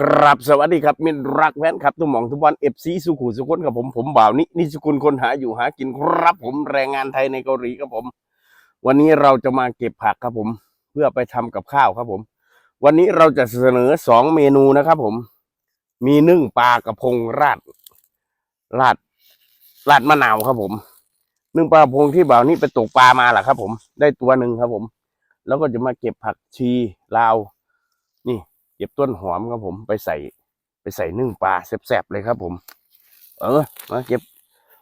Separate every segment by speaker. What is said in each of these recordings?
Speaker 1: ครับสวัสดีครับมินรักแฟนครับทุกหมองทุกวันเอฟซีสุขุสุขนกับผมผมบ่าวนินิสกุลคนหาอยู่หากินครับผมแรงงานไทยในเกาหลีครับผม วันนี้เราจะมาเก็บผักครับผม เพื่อไปทำกับข้าวครับผม วันนี้เราจะเสนอสองเมนูนะครับผม มีนึ่งปลากระพงราดราดราดมะนาวครับผม นึ่งปลากระพงที่บ่าวนี้ไปตกปลามาแหละครับ ผมได้ตัวหนึ่งครับผม แล้วก็จะมาเก็บผักชีลาวนี่ เก็บต้นหอมครับผมไปใส่ไปใส่นึ่งปลาแซ่บๆเลยครับ ผม เออมาเก็บ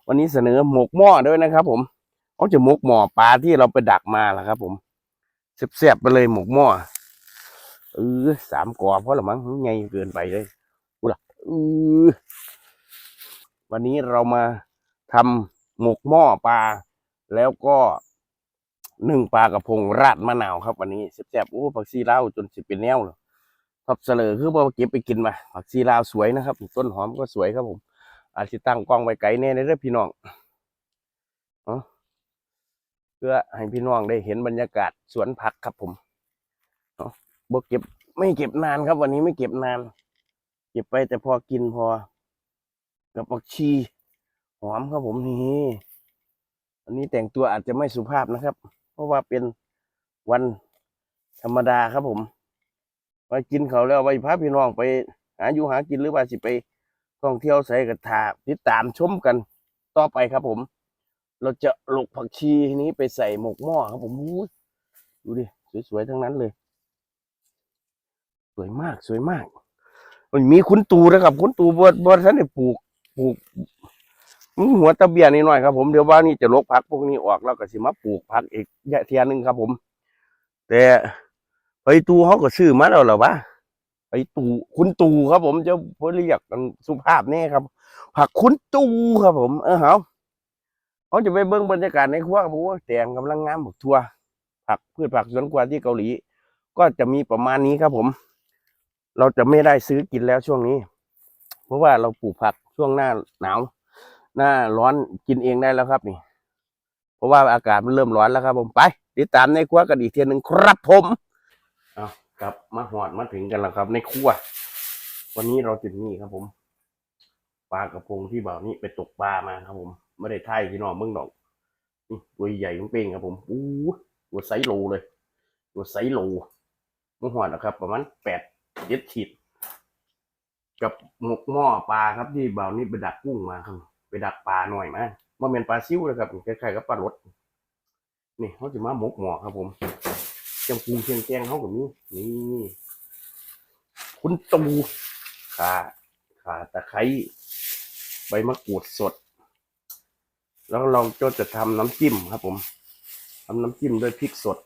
Speaker 1: วันนี้เสนอหมกหม้อด้วยนะครับ ผมเขาจะหมกหม้อปลาที่เราไปดักมาแหละครับ ผมแซ่บๆไปเลยหมกหม้อเออสามกอเพราะละมั้งไงเกินไปเลยอุล่ะเออวันนี้เรามาทำหมกหม้อปลา แล้วก็นึ่งปลากระพงราดมะนาวครับ วันนี้แซ่บๆโอ้ผักซีเล่าจนสิเป็นแนวเลย ผักเสลอคือบ่เก็บไปกินมาผักชีลาวสวยนะครับ ต้นหอมก็สวยครับผม อาจจะตั้งกล้องไว้ไกลแน่เลยเด้อพี่น้องเพื่อให้พี่น้องได้เห็นบรรยากาศสวนผักครับผมเนาะบ่เก็บไม่เก็บนานครับ วันนี้ไม่เก็บนาน เก็บไปแต่พอกินพอ กับผักชีหอมครับผมนี่อันนี้แต่งตัวอาจจะไม่สุภาพนะครับ เพราะว่าเป็นวันธรรมดาครับผม ไปกินเขาแล้วไปพาพี่น้องไป หาอยู่หากินหรือว่าสิไปท่องเที่ยวใส่กระถาติดตามชมกันต่อไปครับผม เราจะหลกผักชีนี้ไปใส่หมกหม้อครับผมอู้ยดูดิสวยๆทั้งนั้นเลย สวยมากสวยมากมันมีคุณตูนะครับ คุณตูบดบดท่านได้ปลูกปลูกหัวตะเบียนนิดหน่อยครับผมเดี๋ยวว่านี่จะลกผักพวกนี้ออกแล้วก็สิมาปลูกผักอีกเทียหนึงครับผม แต่ ไปตูเขาก็ซื้อมาแล้วหรอวะไปตูคุณตูครับ ผมจะเพื่อเรียกสุภาพแน่ครับ ผักคุณตูครับ ผม เออเหรอเขาจะไปเบิ้งบรรยากาศในครัวครับผมว่าแตงกำลังงามบักทัวผักพืชผักสวนครัวที่เกาหลี ก็จะมีประมาณนี้ครับ ผม เราจะไม่ได้ซื้อกินแล้วช่วงนี้ เพราะว่าเราปลูกผักช่วงหน้าหนาว หน้าร้อนกินเองได้แล้วครับนี่ เพราะว่าอากาศมันเริ่มร้อนแล้วครับ ผมไปติดตามในครัวกันอีกเทียหนึ่งครับผม เอากลับมาหอดมาถึงกันแล้วครับ ในครัว วันนี้เราจุดนี้ครับผม ปลากระพงที่บ่าวนี้ไปตกปลามาครับผม ไม่ได้ไทยพี่น้องเมืองดอกนี่ตัวใหญ่เป้งครับผมอู้ตัวไซโลเลย ตัวไซโลมาหอดนะครับ ประมาณแปดเจ็ดขีดกับหมกหม้อปลาครับที่บ่าวนี้ไปดักกุ้งมาครับ ไปดักปลาหน่อยมาว่าเป็นปลาซิวนะครับคล้ายๆกับปลารสนี่เขาจะมาหมกหม้อครับผม จำปูเชียงแกงเขากับนี้นี่คุณตูขาขาตะไคร้ใบมะกรูดสด แล้วเราก็จะทำน้ำจิ้มครับ ผมทำน้ำจิ้มด้วยพริกสด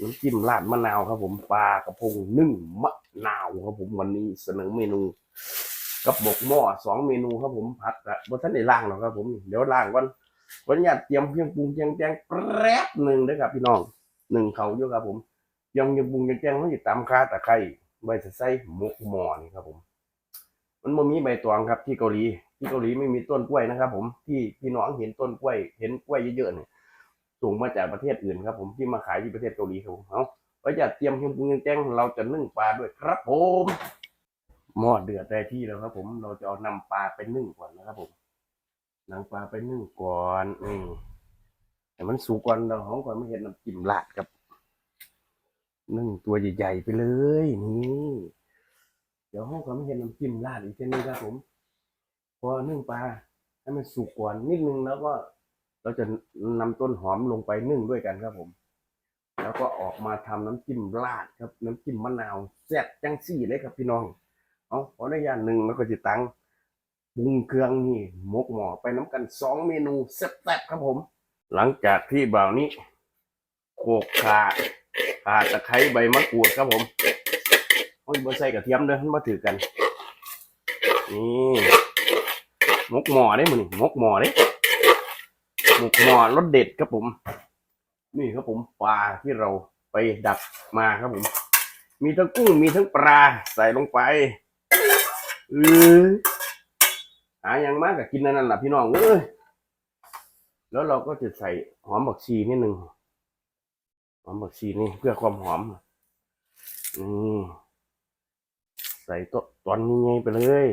Speaker 1: น้ำจิ้มราดมะนาวครับ ผมปลากระพงนึ่งมะนาวครับผมวันนี้เสนอเมนูกับบกหม้อสองเมนูครับผมผัดอะบนท่านได้ล่างหรอกครับผม เดี๋ยวล่างก่อนวันนี้เตรียมเครื่องปรุงเชียงแกงแป๊บหนึ่งเด้อครับพี่น้อง หนึ่งเขาอยู่ครับผมยังยังบุงยังแจ้งเขาจะตามคาตะไคร้ใบตะไคร้หมกหมอนี่ครับผม มันบ่มีใบตองครับที่เกาหลี ที่เกาหลีไม่มีต้นกล้วยนะครับ ผมที่พี่น้องเห็นต้นกล้วย เห็นกล้วยเยอะๆเนี่ยส่งมาจากประเทศอื่นครับผมที่มาขายที่ประเทศเกาหลีครับผมเอาไว้จะเตรียมเครื่องปรุงยังแจ้งเราจะนึ่งปลาด้วยครับผมหม้อเดือดได้ที่แล้วครับ ผมเราจะเอานำปลาไปนึ่งก่อนนะครับผมนำปลาไปนึ่งก่อนนี่ แต่มันสุกก่อนเราของก่อนไม่เห็นน้ำจิ้มลาดกับนึ่งตัวใหญ่ๆไปเลยนี่เดี๋ยวห้องก่อนไม่เห็นน้ำจิ้มลาดอีกเช่นนี้ครับผมพอนึ่งปลาให้มันสุกก่อนนิดนึงแล้วก็เราจะนำต้นหอมลงไปนึ่งด้วยกันครับผม แล้วก็ออกมาทำน้ำจิ้มลาดครับ น้ำจิ้มมะนาวแซ่บจังซี่เลยครับพี่น้องเอาขออนุญาตหนึ่งแล้วก็จะตั้งปรุงเครื่องนี่หมกหม้อไปน้ำกันสองเมนูแซ่บๆครับผม หลังจากที่บ่าวนี้โขกขาขาตะไคร้ใบมะกรูดครับผมโอ้ยบ่ใส่กระเทียมเด้อมันมาถือกัน นี่มกหมอได้มั้นี่มกหมอเด้หมกหมอรสเด็ดครับผม นี่ครับผมปลาที่เราไปดักมาครับผม มีทั้งกุ้งมีทั้งปลาใส่ลงไปเออหาอย่างมากกับกินนั่นนั่นแหละพี่น้องเอ้ย แล้วเราก็จะใส่หอมบักชีนิดหนึ่งหอมบักชีนี่เพื่อความหอมนี่ใส่ตัวตอนนี้ไงไปเลย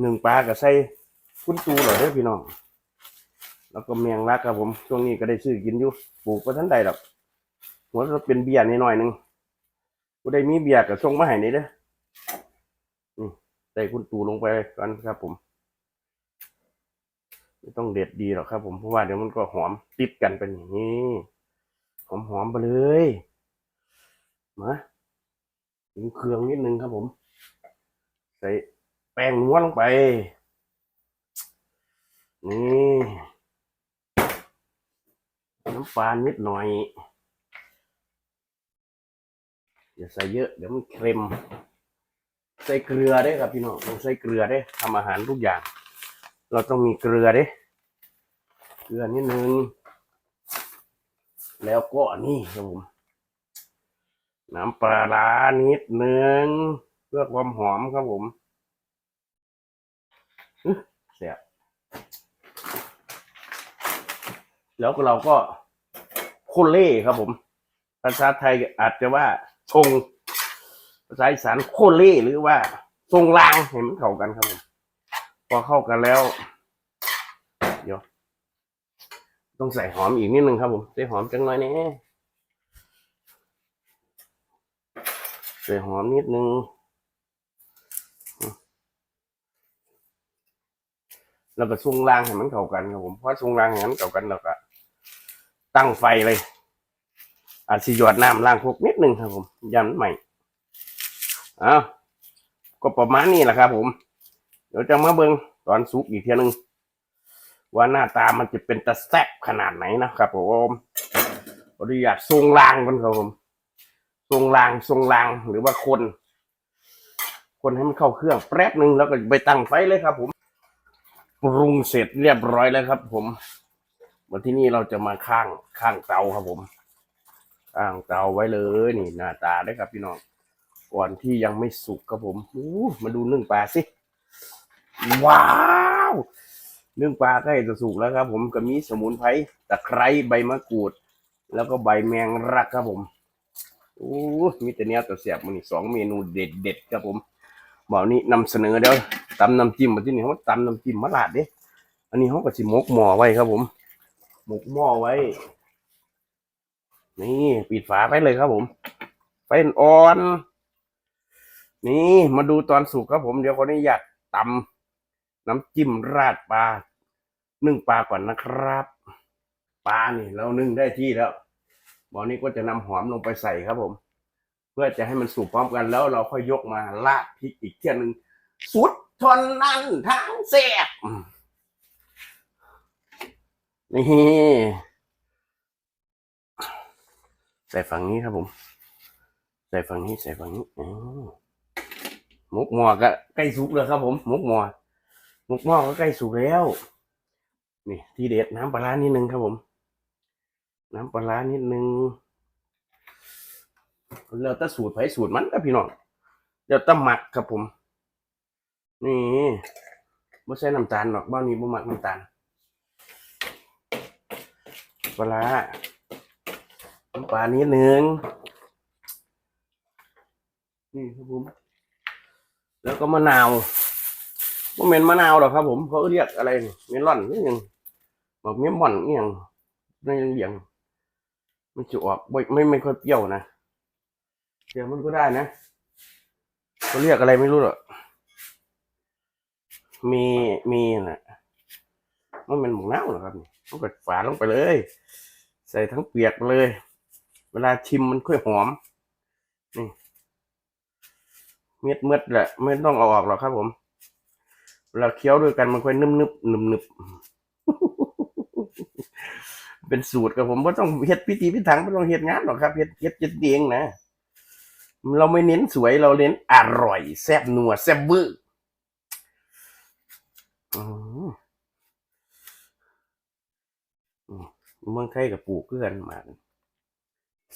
Speaker 1: หนึ่งปลากับใส่คุณตูหรอเด้อพี่น้อง แล้วก็เมียงรักครับผม ช่วงนี้ก็ได้ซื้อกินอยู่ปลูกก็ทันใดหรอกหัวเราเป็นเบียร์นิดหน่อยหนึงกูได้มีเบียร์กับส่งมาให้นี่เด้อนี่ใส่คุณตูลงไปก่อนครับผม ไม่ต้องเด็ดดีหรอกครับผมเพราะว่าเดี๋ยวมันก็หอมติดกันเป็นอย่างนี้ หอมหอมไปเลยมาถึงเครื่องนิดนึงครับผม ใส่แป้งนัวลงไป นี่น้ำปลานิดหน่อยอย่าใส่เยอะเดี๋ยวมันเค็ม ใส่เกลือได้ครับพี่น้องต้องใส่เกลือได้ทำอาหารทุกอย่าง เราต้องมีเกลือเด้เกลือนิดนึง แล้วก็นี่ครับผม น้ำปลาร้านิดนึงเพื่อความหอมครับผมเสียบแล้วเราก็โคเล่ครับผม ภาษาไทยอาจจะว่าชงภาษาอีสานโคเล่หรือว่าทรงรางเห็นมันเข้ากันครับผม พอเข้ากันแล้ว เดี๋ยว ต้องใส่หอมอีกนิดนึงครับผมใส่หอมจังหน่อยแนี่ใส่หอมนิดนึงแล้วก็ทรงรางให้มันเข้ากันครับผมเพราะทรงรางให้มันเข้ากันแล้วก็ตั้งไฟเลย อาจสิหยอดน้ำล้างพวกนิดนึงครับผมยันใหม่อ้าวก็ประมาณนี้แหละครับผม เดี๋ยวจะมาเบิ่งตอนสุกอีกเทียหนึง ว่าหน้าตามันจะเป็นตะแซบขนาดไหนนะครับผมอนุญาตทรงรางกันครับผมทรงรางทรงรางหรือว่าคน คนให้มันเข้าเครื่องแป๊บหนึ่งแล้วก็ไปตั้งไฟเลยครับ ผมปรุงเสร็จเรียบร้อยแล้วครับ ผมวันที่นี่เราจะมาข้างข้างเตาครับผม ข้างเตาไว้เลยนี่หน้าตาได้ครับพี่น้องก่อนที่ยังไม่สุกครับผมอู้มาดูนึ่งปลาสิ ว้าวนึ่งปลาใกล้จะสุกแล้วครับ ผมก็มีสมุนไพรตะไคร้ใบมะกรูด แล้วก็ใบแมงรักครับผมโอ้มีแต่เนี้ยตัวเสียบมันนี่สองเมนูเด็ดเด็ดครับผมบอกนี้นำเสนอเดี๋ยวตำน้ำจิ้มมาที่นี่เขาตำน้ำจิ้มมะลาดเด้อันนี้เขาก็สิมกหม้อไว้ครับผมหมกหม้อไว้ นี่ปิดฝาไปเลยครับผมไฟอ่อน นี่มาดูตอนสุกครับผมเดี๋ยวขออนุญาตตำ น้ำจิ้มราดปลานึ่งปลาก่อนนะครับปลานี่เรานึ่งได้ที่แล้วหมอนี้ก็จะนำหอมลงไปใส่ครับผม เพื่อจะให้มันสุกพร้อมกันแล้วเราค่อยยกมาลาดพริกอีกเที่ยหนึ่งสุดทนนั้นทั้งแซ่บนี่ใส่ฝั่งนี้ครับผม ใส่ฝั่งนี้ใส่ฝั่งนี้อ๋อหมกหมอก็ใกล้สุกแล้วครับผมหมกหมอ หมกหม้อก็ใกล้สุกแล้ว นี่ ทีเด็ดน้ำปลาร้านิดนึงครับผม น้ำปลาร้านิดนึงแล้วแต่สูตรไผสูตรมันครับพี่น้องเดี๋ยวต้หมักครับผม นี่ไม่ใช่น้ำตาลหรอกบ้านนี้บ่หมักน้ำตาลปลาร้าน้ำปลานิดนึงนี่ครับผม แล้วก็มะนาว ว่าเมนมะนาวหรอกครับ ผมเขาเรียกอะไรเมลอนนี่ยังบอกเมมอนนี่ยังในเหลียง มันจะออกไม่ไม่ไม่ค่อยเปรี้ยวนะเดี๋ยวมันก็ได้นะเขาเรียกอะไรไม่รู้หรอกมีมีน่ะมันเป็นหมูเน่าเหรอครับนี่ต้องกดฝาลงไปเลย ใส่ทั้งเปียกเลย เวลาชิมมันค่อยหอมนี่เม็ดเม็ดแหละ ไม่ต้องเอาออกหรอกครับผม เวลาเคี้ยวด้วยกันมันค่อยนึบนึบนึบนึบเป็นสูตรกับผมไม่ต้องเฮ็ดพิธีพิถังไม่ต้องเฮ็ดงานหรอกครับเฮ็ดเฮ็ดเฮ็ดเองนะเราไม่เน้นสวยเราเน้นอร่อยแซ่บนัวแซ่บเวอร์อืมอืมเมืองไทยกับปลูกเพื่อนมา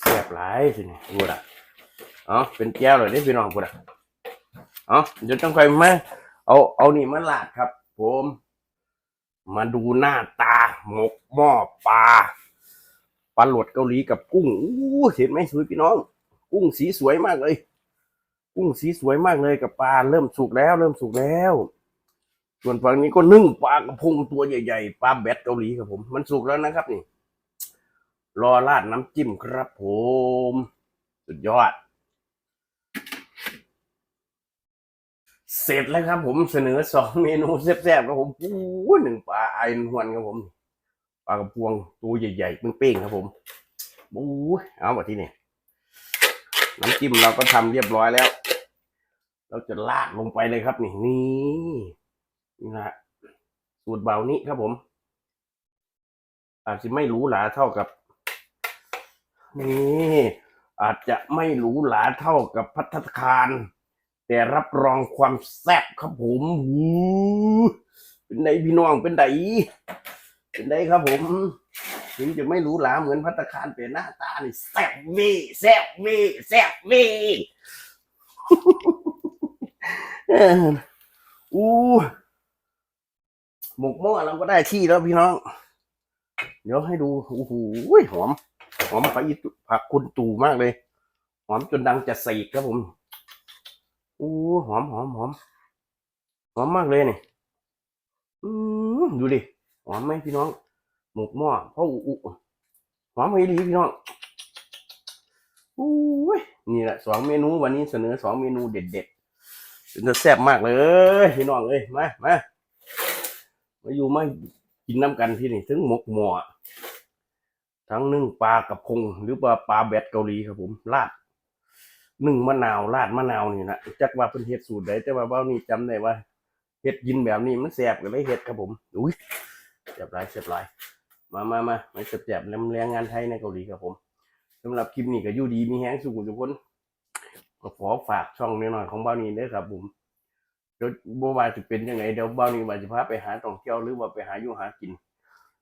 Speaker 1: แซ่บหลายสิเนี่ยพูดอะอ๋อเป็นแก้วเลยได้พี่น้องพูดอะอ๋อเดี๋ยวต้องคอยมา เอาเอานี่มาลาดครับ ผม มาดูหน้าตา หมกหม้อปลาปลาหลดเกาหลีกับกุ้งอู้เห็นไหมสวยพี่น้อง กุ้งสีสวยมากเลย กุ้งสีสวยมากเลยกับปลาเริ่มสุกแล้ว เริ่มสุกแล้ว ส่วนฝั่งนี้ก็นึ่งปลากระพงตัวใหญ่ๆปลาแบดเกาหลีครับผม มันสุกแล้วนะครับนี่รอราดน้ำจิ้มครับผม สุดยอด เสร็จแล้วครับ ผมเสนอสองเมนูแซ่บๆครับผมโอ้หนึ่งปลาไอายหวนครับผมปลากระพวงตัวใหญ่ๆเป้งๆครับผมโอ้เอามาที่นี่น้ำจิ้มเราก็ทำเรียบร้อยแล้ว เราจะลาดลงไปเลยครับ นี่นี่นี่นะสูตรเบานี้ครับผม อาจจะไม่หรูหราเท่ากับ นี่ อาจจะไม่หรูหราเท่ากับพัตตาคาร แต่รับรองความแซ่บครับผมหูเป็นไดพี่น้องเป็นไดเป็นไดครับผมถึงจะไม่หรูหราเหมือนพัตตาคารแต่หน้าตานี่แซ่บเว่แซ่บเว่แซ่บเว่เอออู้หมกหม้อเราก็ได้ที่แล้วพี่น้อง เดี๋ยวให้ดูโอ้โหหอม หอมผักอีผักคุณตู่มากเลย หอมจนดังจะสีกครับผม อู้หอมหอมหอมหอมมากเลยนี่อืมดูดิหอมไหมพี่น้อง หมกหม้อพ่ออุอุหอมไปดีพี่น้องอู้ยนี่แหละสองเมนูวันนี้เสนอสองเมนูเด็ดเป็นจะแซ่บมากเลย พี่น้องเอ้ยมามามาอยู่มากินน้ำกันที่นี่ถึงหมกหม้อทั้งนึ่งปลากระพงหรือปลาปลาแบดเกาหลีครับผมราด หนึ่งมะนาวราดมะนาวนี่นะจักว่าเป็นเฮ็ดสูตรใดแต่ว่าเบ้านี่จำได้ว่าเฮ็ดกินแบบนี้มันแสบก็เลยเฮ็ดครับผมอุ้ยเสียบลายเสียบลายมามามาไม่เสียบแสบแรงแรงงานไทยในเกาหลีครับผมสำหรับคลิปนี้ก็อยู่ดีมีแห้งสุขุทุกคนก็ขอฝากช่องน้อยของเบ้านี้ด้ครับผมเดี๋ยวบ่ว่าจะเป็นยังไงเดี๋ยวเบ้านี้ว่าจะพาไปหาท่องเที่ยวหรือว่าไปหาอยู่หากิน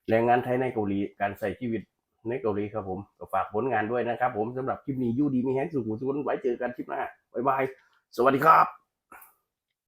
Speaker 1: แรงงานไทยในเกาหลีการใส่ชีวิต ในเกาหลีครับผมก็ฝากผลงานด้วยนะครับผมสำหรับคลิปนี้ยูดีมีแฮงสุขุมสุขนไว้เจอกันคลิปหน้าบ๊ายบาย สวัสดีครับ